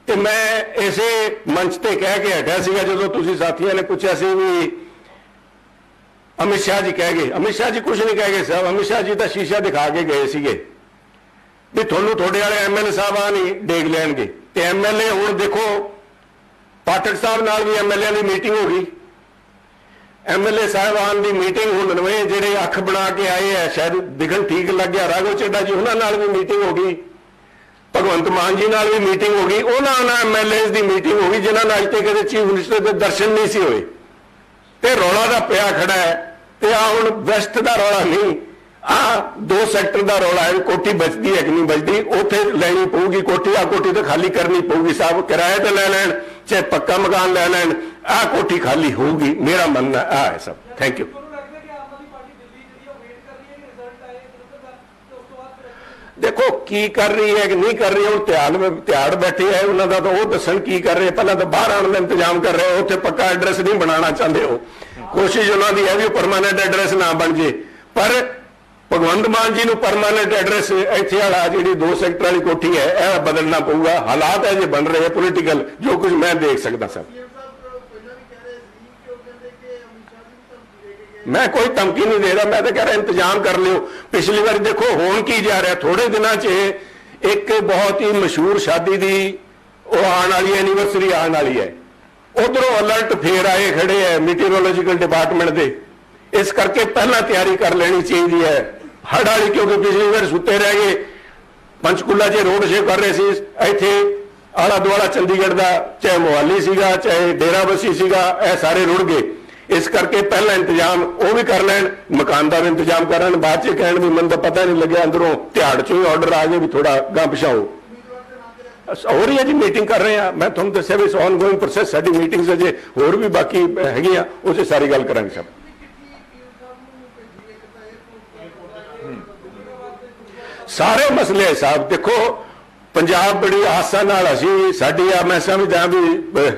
S1: ਤੇ ਮੈਂ ਇਸੇ ਮੰਚ ਤੇ ਕਹਿ ਕੇ ਹਟਿਆ ਸੀਗਾ ਜਦੋਂ ਤੁਸੀਂ ਸਾਥੀਆਂ ਨੇ ਪੁੱਛਿਆ ਸੀ ਵੀ ਅਮਿਤ ਸ਼ਾਹ ਜੀ ਕਹਿ ਗਏ। ਅਮਿਤ ਸ਼ਾਹ ਜੀ ਕੁਝ ਨਹੀਂ ਕਹਿ ਗਏ ਸਾਹਿਬ ਅਮਿਤ ਸ਼ਾਹ ਜੀ ਤਾਂ ਸ਼ੀਸ਼ਾ ਦਿਖਾ ਕੇ ਗਏ ਸੀਗੇ। ਵੀ ਤੁਹਾਨੂੰ ਤੁਹਾਡੇ ਵਾਲੇ ਐਮਐਲਏ ਸਾਹਿਬ ਆ ਨਹੀਂ ਡੇਗ ਲੈਣਗੇ। ਤੇ ਐਮਐਲਏ ਹੁਣ ਦੇਖੋ, ਪਾਠਕ ਸਾਹਿਬ ਨਾਲ ਵੀ ਐਮਐਲਏ ਦੀ ਮੀਟਿੰਗ ਹੋ ਗਈ। ਐਮਐਲਏ ਸਾਹਿਬਾਨ ਦੀ ਮੀਟਿੰਗ ਹੁਣ ਨਵੇਂ ਜਿਹੜੇ ਅੱਖ ਬਣਾ ਕੇ ਆਏ ਆ, ਸ਼ਾਇਦ ਦਿਖਣ ਠੀਕ ਲੱਗਿਆ, ਰਾਘਵ ਚੱਡਾ ਜੀ ਉਹਨਾਂ ਨਾਲ ਵੀ ਮੀਟਿੰਗ ਹੋ ਗਈ। ਭਗਵੰਤ ਮਾਨ ਜੀ ਨਾਲ ਵੀ ਮੀਟਿੰਗ ਹੋ ਗਈ। ਉਹਨਾਂ ਨਾਲ ਐਮਐਲਏਸ ਦੀ ਮੀਟਿੰਗ ਹੋ ਗਈ, ਜਿਨ੍ਹਾਂ ਨਾਲ ਅੱਜ ਤੱਕ ਕਦੇ ਚੀਫ ਮਿਨਿਸਟਰ ਦੇ ਦਰਸ਼ਨ ਨਹੀਂ ਸੀ ਹੋਏ। ਤੇ ਰੌਲਾ ਦਾ ਪਿਆ ਖੜਾ ਹੈ। ਤੇ ਆ ਹੁਣ ਵੈਸਟ ਦਾ ਰੌਲਾ ਨਹੀਂ। ਆ ਦੋ ਸੈਕਟਰ ਦਾ ਰੌਲਾ ਹੈ ਕੋਠੀ ਬਚਦੀ ਹੈ ਕਿ ਨਹੀਂ ਬਚਦੀ? ਉੱਥੇ ਲੈਣੀ ਪਊਗੀ ਕੋਠੀ ਆ ਕੋਠੀ ਤਾਂ ਖਾਲੀ ਕਰਨੀ ਪਊਗੀ ਸਾਹਿਬ ਕਿਰਾਏ ਤੇ ਲੈ ਲੈਣ ਚਾਹੇ ਪੱਕਾ ਮਕਾਨ ਲੈ ਲੈਣ ਆ ਕੋਠੀ ਖਾਲੀ ਹੋਊਗੀ ਮੇਰਾ ਮੰਨਣਾ ਆ ਹੈ ਸਭ। ਥੈਂਕ ਯੂ
S3: ਉਹ
S1: ਦੇਖੋ ਕੀ ਕਰ ਰਹੀ ਹੈ ਕਿ ਨਹੀਂ ਕਰ ਰਹੀ ਹੁਣ ਧਿਆਨ ਧਿਆਨ ਬੈਠੇ ਹੈ ਉਹਨਾਂ ਦਾ ਤਾਂ ਉਹ ਦੱਸਣ ਕੀ ਕਰ ਰਹੇ ਪਹਿਲਾਂ ਤਾਂ ਬਾਹਰ ਆਉਣ ਦਾ ਇੰਤਜ਼ਾਮ ਕਰ ਰਹੇ ਉੱਥੇ ਪੱਕਾ ਐਡਰੈਸ ਨਹੀਂ ਬਣਾਉਣਾ ਚਾਹੁੰਦੇ ਹੋ ਕੋਸ਼ਿਸ਼ ਉਹਨਾਂ ਦੀ ਹੈ ਵੀ ਪਰਮਾਨੈਂਟ ਐਡਰੈਸ ਨਾ ਬਣ ਜੇ ਪਰ ਭਗਵੰਤ ਮਾਨ ਜੀ ਨੂੰ ਪਰਮਾਨੈਂਟ ਐਡਰੈਸ ਇੱਥੇ ਵਾਲਾ ਜਿਹੜੀ ਦੋ ਸੈਕਟਰ ਵਾਲੀ ਕੋਠੀ ਹੈ ਇਹ ਬਦਲਣਾ ਪਊਗਾ। ਹਾਲਾਤ ਹੈ ਜੇ ਬਣ ਰਹੇ ਪੋਲੀਟੀਕਲ ਜੋ ਕੁਝ ਮੈਂ ਦੇਖ ਸਕਦਾ ਸਰ। ਮੈਂ ਕੋਈ ਧਮਕੀ ਨਹੀਂ ਦੇ ਰਿਹਾ ਮੈਂ ਤਾਂ ਕਹਿ ਰਿਹਾ ਇੰਤਜ਼ਾਮ ਕਰ ਲਿਓ। ਪਿਛਲੀ ਵਾਰੀ ਦੇਖੋ ਹੋਣ ਕੀ ਜਾ ਰਿਹਾ? ਥੋੜੇ ਦਿਨਾਂ 'ਚ ਇੱਕ ਬਹੁਤ ਹੀ ਮਸ਼ਹੂਰ ਸ਼ਾਦੀ ਦੀ ਉਹ ਆਉਣ ਵਾਲੀ ਐਨੀਵਰਸਰੀ ਆਉਣ ਵਾਲੀ ਹੈ। ਉਧਰੋਂ ਅਲਰਟ ਫੇਰ ਆਏ ਖੜੇ ਹੈ ਮੀਟੀਓਰੋਲੋਜੀਕਲ ਡਿਪਾਰਟਮੈਂਟ ਦੇ। ਇਸ ਕਰਕੇ ਪਹਿਲਾਂ ਤਿਆਰੀ ਕਰ ਲੈਣੀ ਚਾਹੀਦੀ ਹੈ। ਹੜ ਵਾਲੀ ਕਿਉਂਕਿ ਪਿਛਲੀ ਵਾਰ ਸੁੱਤੇ ਰਹਿ ਗਏ। ਪੰਚਕੂਲਾ 'ਚ ਰੋਡ ਸ਼ੇਅ ਕਰ ਰਹੇ ਸੀ। ਇੱਥੇ ਆਲਾ ਦੁਆਲਾ ਚੰਡੀਗੜ੍ਹ ਦਾ ਚਾਹੇ ਮੁਹਾਲੀ ਸੀਗਾ, ਚਾਹੇ ਡੇਰਾਬੱਸੀ ਸੀਗਾ, ਇਹ ਸਾਰੇ ਰੁੜ ਗਏ। ਇਸ ਕਰਕੇ ਪਹਿਲਾਂ ਇੰਤਜ਼ਾਮ ਉਹ ਵੀ ਕਰ ਲੈਣ, ਮਕਾਨ ਦਾ ਵੀ ਇੰਤਜ਼ਾਮ ਕਰਨ ਬਾਅਦ 'ਚ ਕਹਿਣ ਵੀ ਮੈਨੂੰ ਤਾਂ ਪਤਾ ਨਹੀਂ ਲੱਗਿਆ ਅੰਦਰੋਂ ਤਿਹਾੜ 'ਚੋਂ ਹੀ ਆਰਡਰ ਆ ਗਏ ਵੀ ਥੋੜਾ ਗਾਂ ਪਿਛਾਓ ਹੋ ਰਹੀ ਹੈ ਜੀ ਮੀਟਿੰਗ ਕਰ ਰਹੇ ਆ ਮੈਂ ਤੁਹਾਨੂੰ ਦੱਸਿਆ ਵੀ ਇਸ ਆਨਗੋਇੰਗ ਪ੍ਰੋਸੈਸ ਸਾਡੀ ਮੀਟਿੰਗਸ ਅਜੇ ਹੋਰ ਵੀ ਬਾਕੀ ਹੈਗੀਆਂ, ਉਹ 'ਚ ਸਾਰੀ ਗੱਲ ਕਰਾਂਗੇ ਸਭ ਸਾਰੇ ਮਸਲੇ ਸਾਹਿਬ ਦੇਖੋ। ਪੰਜਾਬ ਬੜੀ ਆਸਾਂ ਨਾਲ ਅਸੀਂ ਸਾਡੀ ਆ ਮੈਂ ਸਮਝਦਾ ਵੀ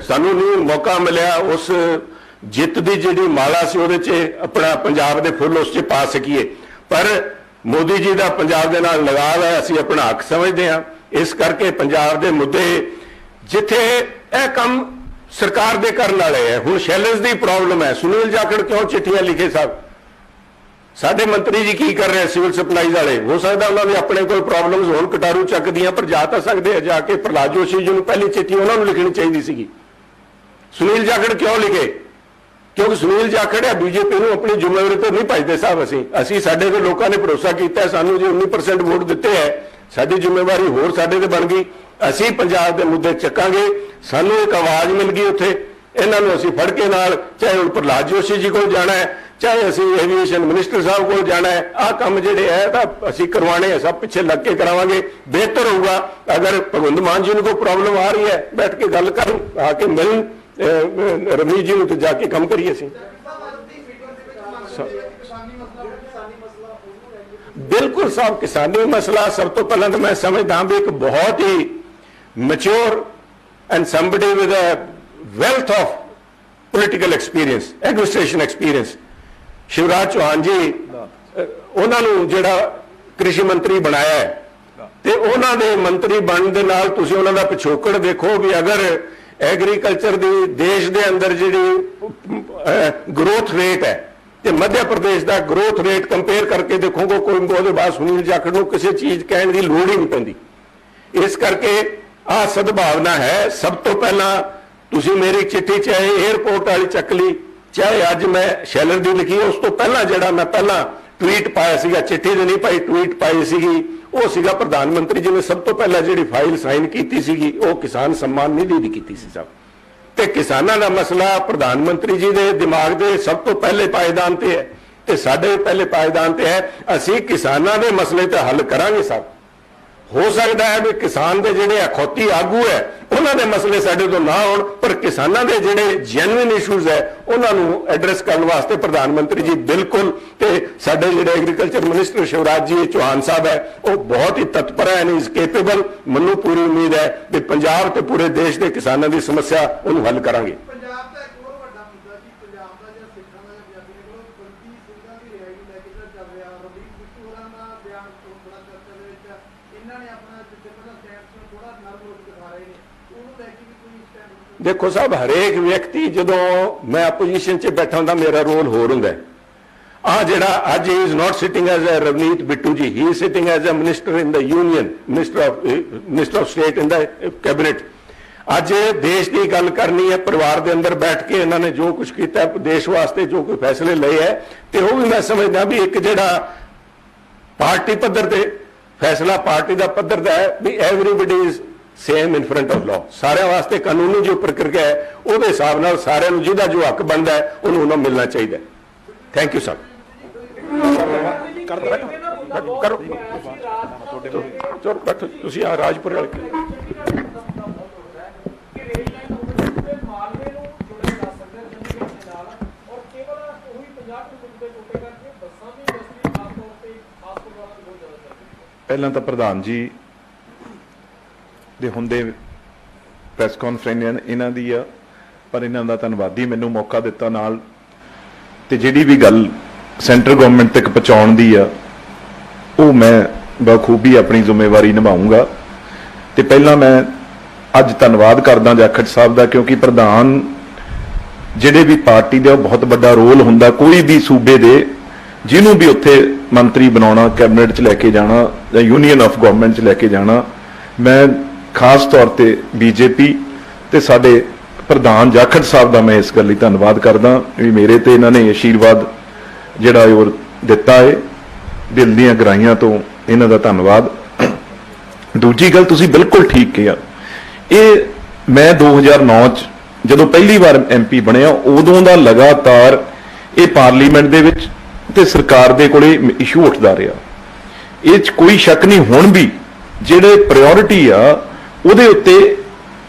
S1: ਸਾਨੂੰ ਨਹੀਂ ਮੌਕਾ ਮਿਲਿਆ ਉਸ ਜਿੱਤ ਦੀ ਜਿਹੜੀ ਮਾਲਾ ਸੀ ਉਹਦੇ 'ਚ ਆਪਣਾ ਪੰਜਾਬ ਦੇ ਫੁੱਲ ਉਸ 'ਚ ਪਾ ਸਕੀਏ। ਪਰ ਮੋਦੀ ਜੀ ਦਾ ਪੰਜਾਬ ਦੇ ਨਾਲ ਲਗਾਵ ਹੈ, ਅਸੀਂ ਆਪਣਾ ਹੱਕ ਸਮਝਦੇ ਹਾਂ। ਇਸ ਕਰਕੇ ਪੰਜਾਬ ਦੇ ਮੁੱਦੇ ਜਿੱਥੇ ਇਹ ਕੰਮ ਸਰਕਾਰ ਦੇ ਕਰਨ ਵਾਲੇ ਹੈ, ਹੁਣ ਸ਼ੈਲਰਸ ਦੀ ਪ੍ਰੋਬਲਮ ਹੈ। ਸੁਨੀਲ ਜਾਖੜ ਕਿਉਂ ਚਿੱਠੀਆਂ ਲਿਖੇ ਸਾਹਿਬ ਸਾਡੇ ਮੰਤਰੀ ਜੀ ਕੀ ਕਰ ਰਹੇ ਸਿਵਲ ਸਪਲਾਈਜ਼ ਵਾਲੇ? ਹੋ ਸਕਦਾ ਉਹਨਾਂ ਦੇ ਆਪਣੇ ਕੋਲ ਪ੍ਰੋਬਲਮਸ ਹੋਣ, ਕਟਾਰੂ ਚੱਕਦੀਆਂ ਪਰ ਜਾ ਤਾਂ ਸਕਦੇ ਆ ਜਾ ਕੇ ਪ੍ਰਹਲਾਦ ਜੋਸ਼ੀ ਜੀ ਨੂੰ ਪਹਿਲੀ ਚਿੱਠੀ ਉਹਨਾਂ ਨੂੰ ਲਿਖਣੀ ਚਾਹੀਦੀ ਸੀਗੀ। ਸੁਨੀਲ ਜਾਖੜ ਕਿਉਂ ਲਿਖੇ? ਕਿਉਂਕਿ ਸੁਨੀਲ ਜਾਖੜ ਹੈ ਬੀਜੇਪੀ ਨੂੰ ਆਪਣੀ ਜ਼ਿੰਮੇਵਾਰੀ ਤੋਂ ਨਹੀਂ ਭਜਦੇ ਸਾਹਿਬ ਅਸੀਂ। ਅਸੀਂ ਸਾਡੇ ਤੇ ਲੋਕਾਂ ਨੇ ਭਰੋਸਾ ਕੀਤਾ ਸਾਨੂੰ ਜੇ 19% ਵੋਟ ਦਿੱਤੇ ਹੈ, ਸਾਡੀ ਜ਼ਿੰਮੇਵਾਰੀ ਹੋਰ ਸਾਡੇ ਤੇ ਬਣ ਗਈ। ਅਸੀਂ ਪੰਜਾਬ ਦੇ ਮੁੱਦੇ ਚੱਕਾਂਗੇ, ਸਾਨੂੰ ਇੱਕ ਆਵਾਜ਼ ਮਿਲ ਗਈ ਉੱਥੇ। ਇਹਨਾਂ ਨੂੰ ਅਸੀਂ ਫੜ ਕੇ ਨਾਲ ਚਾਹੇ ਹੁਣ ਪ੍ਰਹਲਾਦ ਜੋਸ਼ੀ ਜੀ ਕੋਲ ਜਾਣਾ ਹੈ ਚਾਹੇ ਅਸੀਂ ਐਵੀਏਸ਼ਨ ਮਿਨਿਸਟਰ ਸਾਹਿਬ ਕੋਲ ਜਾਣਾ ਹੈ ਆਹ ਕੰਮ ਜਿਹੜੇ ਹੈ ਤਾਂ ਅਸੀਂ ਕਰਵਾਣੇ ਹੈ ਸਭ ਪਿੱਛੇ ਲੱਗ ਕੇ ਕਰਾਵਾਂਗੇ ਬਿਹਤਰ ਹੋਊਗਾ। ਅਗਰ ਭਗਵੰਤ ਮਾਨ ਜੀ ਨੂੰ ਕੋਈ ਪ੍ਰੋਬਲਮ ਆ ਰਹੀ ਹੈ ਬੈਠ ਕੇ ਗੱਲ ਕਰਨ ਆ ਕੇ ਮਿਲਣ ਅਹ, ਜੀ ਨੂੰ ਤੇ ਜਾ ਕੇ ਕੰਮ ਕਰੀਏ ਅਸੀਂ। ਬਿਲਕੁਲ ਸਾਹਿਬ ਕਿਸਾਨੀ ਮਸਲਾ ਸਭ ਤੋਂ ਪਹਿਲਾਂ ਤਾਂ ਮੈਂ ਸਮਝਦਾ ਵੀ ਇੱਕ ਬਹੁਤ ਹੀ mature and somebody with a wealth of political experience administration experience Shivraj Chouhan ji ਉਹਨਾਂ ਨੂੰ ਜਿਹੜਾ ਕ੍ਰਿਸ਼ੀ ਮੰਤਰੀ ਬਣਾਇਆ ਹੈ, ਤੇ ਉਹਨਾਂ ਦੇ ਮੰਤਰੀ ਬਣਨ ਦੇ ਨਾਲ ਤੁਸੀਂ ਉਹਨਾਂ ਦਾ ਪਿਛੋਕੜ ਦੇਖੋ ਵੀ ਅਗਰ ਐਗਰੀਕਲਚਰ ਦੀ ਦੇਸ਼ ਦੇ ਅੰਦਰ ਜਿਹੜੀ ਗਰੋਥ ਰੇਟ ਹੈ, ਤੇ ਮੱਧ ਪ੍ਰਦੇਸ਼ ਦਾ ਗਰੋਥ ਰੇਟ ਕੰਪੇਅਰ ਕਰਕੇ ਦੇਖੋਗੇ, ਕੋਈ ਉਹਦੇ ਬਾਅਦ ਸੁਨੀਲ ਜਾਖੜ ਨੂੰ ਕਿਸੇ ਚੀਜ਼ ਕਹਿਣ ਦੀ ਲੋੜ ਹੀ ਨਹੀਂ ਪੈਂਦੀ। ਇਸ ਕਰਕੇ ਆ ਸਦਭਾਵਨਾ ਹੈ, ਸਭ ਤੋਂ ਪਹਿਲਾਂ ਤੁਸੀਂ ਮੇਰੀ ਚਿੱਠੀ ਚਾਹੇ 에어ਪੋਰਟ ਵਾਲੀ ਚੱਕ ਲਈ, ਚਾਹੇ ਅੱਜ ਮੈਂ ਸ਼ੈਲਰ ਦੀ ਲਿਖੀ, ਉਸ ਤੋਂ ਪਹਿਲਾਂ ਜਿਹੜਾ ਮੈਂ ਪਹਿਲਾਂ ਟਵੀਟ ਪਾਇਆ ਸੀਗਾ, ਚਿੱਠੀ ਦੇ ਨਹੀਂ ਪਾਈ ਟਵੀਟ ਪਾਈ ਸੀਗੀ, ਉਹ ਸੀਗਾ ਪ੍ਰਧਾਨ ਮੰਤਰੀ ਜੀ ਨੇ ਸਭ ਤੋਂ ਪਹਿਲਾਂ ਜਿਹੜੀ ਫਾਈਲ ਸਾਈਨ ਕੀਤੀ ਸੀਗੀ, ਉਹ ਕਿਸਾਨ ਸਨਮਾਨ ਨਿਧੀ ਦੀ ਕੀਤੀ ਸੀ ਸਭ। ਤੇ ਕਿਸਾਨਾਂ ਦਾ ਮਸਲਾ ਪ੍ਰਧਾਨ ਮੰਤਰੀ ਜੀ ਦੇ ਦਿਮਾਗ ਦੇ ਸਭ ਤੋਂ ਪਹਿਲੇ ਪਾਇਦਾਨ ਤੇ ਹੈ। ਤੇ ਸਾਡੇ ਪਹਿਲੇ ਪਾਇਦਾਨ ਤੇ ਹੈ। ਅਸੀਂ ਕਿਸਾਨਾਂ ਦੇ ਮਸਲੇ ਤੇ ਹੱਲ ਕਰਾਂਗੇ ਸਭ। ਹੋ ਸਕਦਾ ਹੈ ਵੀ ਕਿਸਾਨ ਦੇ ਜਿਹੜੇ ਅਖੌਤੀ ਆਗੂ ਹੈ, ਉਹਨਾਂ ਦੇ ਮਸਲੇ ਸਾਡੇ ਤੋਂ ਨਾ ਹੋਣ ਪਰ ਕਿਸਾਨਾਂ ਦੇ ਜਿਹੜੇ ਜੈਨੂਇਨ ਇਸ਼ੂਜ਼ ਹੈ, ਉਹਨਾਂ ਨੂੰ ਐਡਰੈਸ ਕਰਨ ਵਾਸਤੇ ਪ੍ਰਧਾਨ ਮੰਤਰੀ ਜੀ ਬਿਲਕੁਲ ਤੇ ਸਾਡੇ ਜਿਹੜੇ ਐਗਰੀਕਲਚਰ ਮਿਨਿਸਟਰ ਸ਼ਿਵਰਾਜ ਜੀ ਚੌਹਾਨ ਸਾਹਿਬ ਹੈ, ਉਹ ਬਹੁਤ ਹੀ ਤਤਪਰ ਹੈ ਐਂਡ ਇਜ਼ ਕੇਪੇਬਲ ਮੈਨੂੰ ਪੂਰੀ ਉਮੀਦ ਹੈ ਕਿ ਪੰਜਾਬ ਤੇ ਪੂਰੇ ਦੇਸ਼ ਦੇ ਕਿਸਾਨਾਂ ਦੀ ਸਮੱਸਿਆ ਉਹਨੂੰ ਹੱਲ ਕਰਾਂਗੇ
S3: ਪੰਜਾਬ ਦਾ ਇੱਕ ਹੋਰ ਵੱਡਾ ਮੁੱਦਾ ਸੀ ਪੰਜਾਬ ਦਾ ਜਾਂ ਸਿੱਖਾਂ ਦਾ ਜਾਂ ਪੰਜਾਬੀ ਦੇ ਕੋਲ ਬੰਦੀ ਸਿੰਘਾਂ ਦੀ ਰਿਹਾਈ ਨੂੰ ਲੈ ਕੇ ਜਿਹੜਾ ਚੱਲ ਰਿਹਾ ਰਵੀਨ ਬਿੱਟੂ ਹੋਰਾਂ ਦਾ ਬਿਆਨ ਤੋਂ ਬੜਾ ਚਰਚਾ ਦੇ ਵਿੱਚ ਆ। ਇਹਨਾਂ ਨੇ ਆਪਣਾ ਜਿੱਥੇ ਪਹਿਲਾਂ ਸਟੈਂਡ ਨੂੰ ਥੋੜਾ ਨਰਮ ਰੂਪ ਦਿਖਾ ਰਹੇ ਨੇ ਉਹਨੂੰ ਲੈ ਕੇ ਵੀ ਕੋਈ ਸਟੈਂਡ
S1: ਦੇਖੋ ਸਾਹਿਬ, ਹਰੇਕ ਵਿਅਕਤੀ ਜਦੋਂ ਮੈਂ ਆਪੋਜੀਸ਼ਨ 'ਚ ਬੈਠਾ ਹੁੰਦਾ, ਮੇਰਾ ਰੋਲ ਹੋਰ ਹੁੰਦਾ ਹੈ। ਆ ਜਿਹੜਾ ਅੱਜ he is not sitting as a Ravneet Bittu ji he is sitting as a minister in the union minister of minister of state in the cabinet ਅੱਜ ਦੇਸ਼ ਦੀ ਗੱਲ ਕਰਨੀ ਹੈ, ਪਰਿਵਾਰ ਦੇ ਅੰਦਰ ਬੈਠ ਕੇ ਇਹਨਾਂ ਨੇ ਜੋ ਕੁਝ ਕੀਤਾ ਦੇਸ਼ ਵਾਸਤੇ ਜੋ ਕੋਈ ਫੈਸਲੇ ਲਏ ਹੈ, ਤੇ ਉਹ ਵੀ ਮੈਂ ਸਮਝਦਾ ਵੀ ਇੱਕ ਜਿਹੜਾ ਪਾਰਟੀ ਪੱਧਰ ਤੇ, ਫੈਸਲਾ ਪਾਰਟੀ ਦਾ ਪੱਧਰ ਦਾ ਹੈ, ਵੀ everybody is same in front of law ਸਾਰਿਆਂ ਵਾਸਤੇ ਕਾਨੂੰਨੀ ਜੋ ਪ੍ਰਕਿਰਿਆ ਹੈ ਉਹਦੇ ਹਿਸਾਬ ਨਾਲ ਸਾਰਿਆਂ ਨੂੰ ਜਿਹਦਾ ਜੋ ਹੱਕ ਬਣਦਾ ਹੈ ਉਹਨੂੰ ਉਹਨਾਂ ਨੂੰ ਮਿਲਣਾ ਚਾਹੀਦਾ ਥੈਂਕ ਯੂ ਸਰ ਕਰ ਬੈਠੋ ਕਰੋ ਚਲੋ ਬੈਠੋ ਤੁਸੀਂ ਆ ਰਾਜਪੁਰ ਵਾਲੇ।
S3: ਕਿ ਰੇਲ ਲਾਈਨ ਉੱਤੇ ਮਾਲਵੇ ਨੂੰ ਜੋੜਿਆ ਜਾ ਸਕਦਾ ਹੈ ਚੰਡੀਗੜ੍ਹ ਦੇ ਨਾਲ ਔਰ ਕੇਵਲ ਉਹੀ 50 ਕਿਲੋਮੀਟਰ ਦੇ ਕੋਟੇ ਕਰਕੇ ਬੱਸਾਂ ਦੀ ਇੰਡਸਟਰੀ ਖਾਸ ਤੌਰ ਤੇ ਖਾਸ ਪ੍ਰੋਗਰਾਮਾਂ ਦੀ ਬਹੁਤ ਜ਼ਿਆਦਾ ਚੱਲਦੀ ਹੈ
S4: ਪਹਿਲਾਂ ਤਾਂ ਪ੍ਰਧਾਨ ਜੀ ਦੇ ਹੁੰਦੇ ਪ੍ਰੈਸ ਕਾਨਫਰੰਸ ਇਹਨਾਂ ਦੀ ਆ, ਪਰ ਇਹਨਾਂ ਦਾ ਧੰਨਵਾਦੀ ਮੈਨੂੰ ਮੌਕਾ ਦਿੱਤਾ ਨਾਲ। ਤੇ ਜਿਹੜੀ ਵੀ ਗੱਲ ਸੈਂਟਰ ਗਵਰਨਮੈਂਟ ਤੱਕ ਪਹੁੰਚਾਉਣ ਦੀ ਆ, ਉਹ ਮੈਂ ਬਖੂਬੀ ਆਪਣੀ ਜ਼ਿੰਮੇਵਾਰੀ ਨਿਭਾਉਂਗਾ ਤੇ ਪਹਿਲਾਂ ਮੈਂ ਅੱਜ ਧੰਨਵਾਦ ਕਰਦਾ ਜਾਖੜ ਸਾਹਿਬ ਦਾ, ਕਿਉਂਕਿ ਪ੍ਰਧਾਨ ਜਿਹੜੇ ਵੀ ਪਾਰਟੀ ਦੇ ਉਹ ਬਹੁਤ ਵੱਡਾ ਰੋਲ ਹੁੰਦਾ। ਕੋਈ ਵੀ ਸੂਬੇ ਦੇ, ਜਿਹਨੂੰ ਵੀ ਉੱਥੇ ਮੰਤਰੀ ਬਣਾਉਣਾ, ਕੈਬਨਿਟ 'ਚ ਲੈ ਕੇ ਜਾਣਾ ਜਾਂ ਯੂਨੀਅਨ ਆਫ ਗਵਰਨਮੈਂਟ 'ਚ ਲੈ ਕੇ ਜਾਣਾ, ਮੈਂ ਖਾਸ ਤੌਰ ਤੇ ਬੀਜੇਪੀ ਤੇ ਸਾਡੇ ਪ੍ਰਧਾਨ ਜਾਖੜ ਸਾਹਿਬ ਦਾ ਮੈਂ ਇਸ ਗੱਲ ਲਈ ਧੰਨਵਾਦ ਕਰਦਾ ਵੀ ਮੇਰੇ ਤੇ ਇਹਨਾਂ ਨੇ ਆਸ਼ੀਰਵਾਦ ਜਿਹੜਾ ਹੈ ਉਹ ਦਿੱਤਾ ਹੈ। ਦਿਲ ਦੀਆਂ ਗਰਾਈਆਂ ਤੋਂ ਇਹਨਾਂ ਦਾ ਧੰਨਵਾਦ। ਦੂਜੀ ਗੱਲ ਤੁਸੀਂ ਬਿਲਕੁਲ ਠੀਕ ਕਿਹਾ। ਇਹ ਮੈਂ 2009 ਚ ਜਦੋਂ ਪਹਿਲੀ ਵਾਰ ਐਮਪੀ ਬਣਿਆ, ਉਦੋਂ ਦਾ ਲਗਾਤਾਰ ਇਹ ਪਾਰਲੀਮੈਂਟ ਦੇ ਵਿੱਚ ਤੇ ਸਰਕਾਰ ਦੇ ਕੋਲੇ ਇਸ਼ੂ ਉੱਠਦਾ ਰਿਹਾ। ਇਹ ਚ ਕੋਈ ਸ਼ੱਕ ਨਹੀਂ, ਹੁਣ ਵੀ ਜਿਹੜੇ ਪ੍ਰਾਇੋਰਟੀ ਆ ਉਹਦੇ ਉੱਤੇ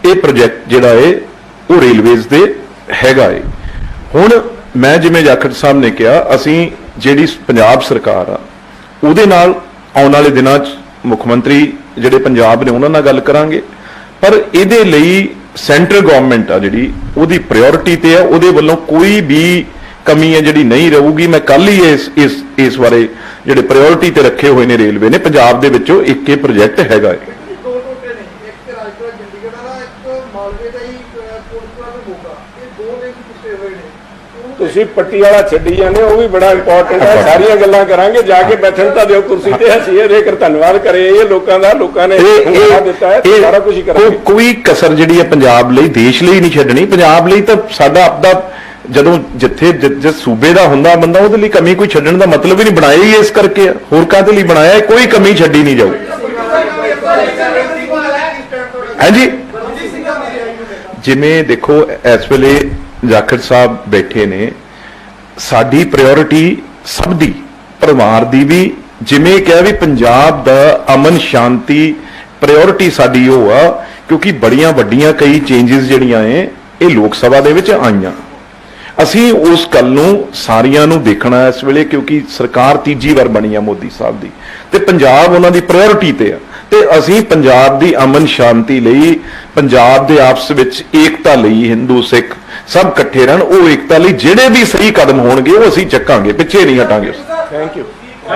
S4: ਇਹ ਪ੍ਰੋਜੈਕਟ ਜਿਹੜਾ ਏ, ਉਹ ਰੇਲਵੇਜ਼ ਦੇ ਹੈਗਾ ਏ। ਹੁਣ ਮੈਂ ਜਿਵੇਂ ਜਾਖੜ ਸਾਹਿਬ ਨੇ ਕਿਹਾ, ਅਸੀਂ ਜਿਹੜੀ ਪੰਜਾਬ ਸਰਕਾਰ ਆ, ਉਹਦੇ ਨਾਲ ਆਉਣ ਵਾਲੇ ਦਿਨਾਂ 'ਚ ਮੁੱਖ ਮੰਤਰੀ ਜਿਹੜੇ ਪੰਜਾਬ ਨੇ, ਉਹਨਾਂ ਨਾਲ ਗੱਲ ਕਰਾਂਗੇ। ਪਰ ਇਹਦੇ ਲਈ ਸੈਂਟਰ ਗਵਰਨਮੈਂਟ ਆ ਜਿਹੜੀ, ਉਹਦੀ ਪ੍ਰਾਇੋਰਟੀ ਤੇ ਆ, ਉਹਦੇ ਵੱਲੋਂ ਕੋਈ ਵੀ ਕਮੀ ਹੈ ਜਿਹੜੀ ਨਹੀਂ ਰਹੂਗੀ। ਮੈਂ ਕੱਲ ਹੀ ਇਸ ਇਸ ਇਸ ਬਾਰੇ ਜਿਹੜੇ ਪ੍ਰਾਇੋਰਟੀ ਤੇ ਰੱਖੇ ਹੋਏ ਨੇ ਰੇਲਵੇ ਨੇ, ਪੰਜਾਬ ਦੇ ਵਿੱਚੋਂ ਇੱਕ ਇਹ ਪ੍ਰੋਜੈਕਟ ਹੈਗਾ ਹੈ
S3: ਦੋ ਟੋਟੇ ਨੇ ਇੱਕ ਰਾਜਪੁਰਾ ਚੰਡੀਗੜ੍ਹ ਵਾਲਾ ਇੱਕ ਮਾਲਵੇ ਦਾ ਹੀ ਕੋਟਪੁਰਾ ਤੇ ਮੋਗਾ ਇਹ ਦੋ ਦੇ ਪਿੱਛੇ ਹੋਏ ਨੇ ਉਹਨੂੰ
S1: ਤੁਸੀਂ ਪੱਟੀ ਵਾਲਾ ਛੱਡੀ ਜਾਂਦੇ ਉਹ ਵੀ ਬੜਾ ਇੰਪੋਰਟੈਂਟ ਹੈ। ਸਾਰੀਆਂ ਗੱਲਾਂ ਕਰਾਂਗੇ ਜਾ ਕੇ ਬੈਠਣ ਤਾਂ ਦਿਓ ਕੁਰਸੀ ਤੇ। ਅਸੀਂ ਇਹ ਜੇਕਰ ਧੰਨਵਾਦ ਕਰੇ ਇਹ ਲੋਕਾਂ ਦਾ ਲੋਕਾਂ ਨੇ ਹੁਕਮ ਦਿੱਤਾ ਹੈ ਸਾਰਾ ਕੁਝ ਕਰਾਂਗੇ।
S4: ਕੋਈ ਕਸਰ ਜਿਹੜੀ ਹੈ ਪੰਜਾਬ ਲਈ ਦੇਸ਼ ਲਈ ਨਹੀਂ ਛੱਡਣੀ। ਪੰਜਾਬ ਲਈ ਤਾਂ ਸਾਡਾ ਆਪਦਾ ਜਦੋਂ ਜਿੱਥੇ ਜਿਸ ਸੂਬੇ ਦਾ ਹੁੰਦਾ ਬੰਦਾ ਉਹਦੇ ਲਈ ਕਮੀ ਕੋਈ ਛੱਡਣ ਦਾ ਮਤਲਬ ਹੀ ਨਹੀਂ ਬਣਾਇਆ ਹੀ ਇਸ ਕਰਕੇ। ਹੋਰ ਕਾਹਦੇ ਲਈ ਬਣਾਇਆ? ਕੋਈ ਕਮੀ ਛੱਡੀ ਨਹੀਂ ਜਾਊ। ਹਾਂਜੀ। ਜਿਵੇਂ ਦੇਖੋ ਇਸ ਵੇਲੇ ਜਾਖੜ ਸਾਹਿਬ ਬੈਠੇ ਨੇ, ਸਾਡੀ ਪ੍ਰਾਇੋਰਟੀ ਸਭ ਦੀ, ਪਰਿਵਾਰ ਦੀ ਵੀ, ਜਿਵੇਂ ਕਿਹਾ ਵੀ ਪੰਜਾਬ ਦਾ ਅਮਨ ਸ਼ਾਂਤੀ ਪ੍ਰਾਇੋਰਟੀ ਸਾਡੀ ਉਹ ਆ, ਕਿਉਂਕਿ ਬੜੀਆਂ ਵੱਡੀਆਂ ਕਈ ਚੇਂਜਸ ਜਿਹੜੀਆਂ ਐ, ਇਹ ਲੋਕ ਸਭਾ ਦੇ ਵਿੱਚ ਆਈਆਂ। ਅਸੀਂ ਉਸ ਗੱਲ ਨੂੰ ਸਾਰੀਆਂ ਨੂੰ ਦੇਖਣਾ ਇਸ ਵੇਲੇ ਕਿਉਂਕਿ ਸਰਕਾਰ ਤੀਜੀ ਵਾਰ ਬਣੀ ਆ ਮੋਦੀ ਸਾਹਿਬ ਦੀ। ਤੇ ਪੰਜਾਬ ਉਹਨਾਂ ਦੀ ਪ੍ਰਾਇੋਰਟੀ ਤੇ ਆ। ਤੇ ਅਸੀਂ ਪੰਜਾਬ ਦੀ ਅਮਨ ਸ਼ਾਂਤੀ ਲਈ, ਪੰਜਾਬ ਦੇ ਆਪਸ ਵਿੱਚ ਏਕਤਾ ਲਈ ਹਿੰਦੂ ਸਿੱਖ ਸਭ ਇਕੱਠੇ ਰਹਿਣ, ਉਹ ਏਕਤਾ ਲਈ ਜਿਹੜੇ ਵੀ ਸਹੀ ਕਦਮ ਹੋਣਗੇ, ਉਹ ਅਸੀਂ ਚੱਕਾਂਗੇ, ਪਿੱਛੇ ਨਹੀਂ ਹਟਾਂਗੇ।
S1: Thank you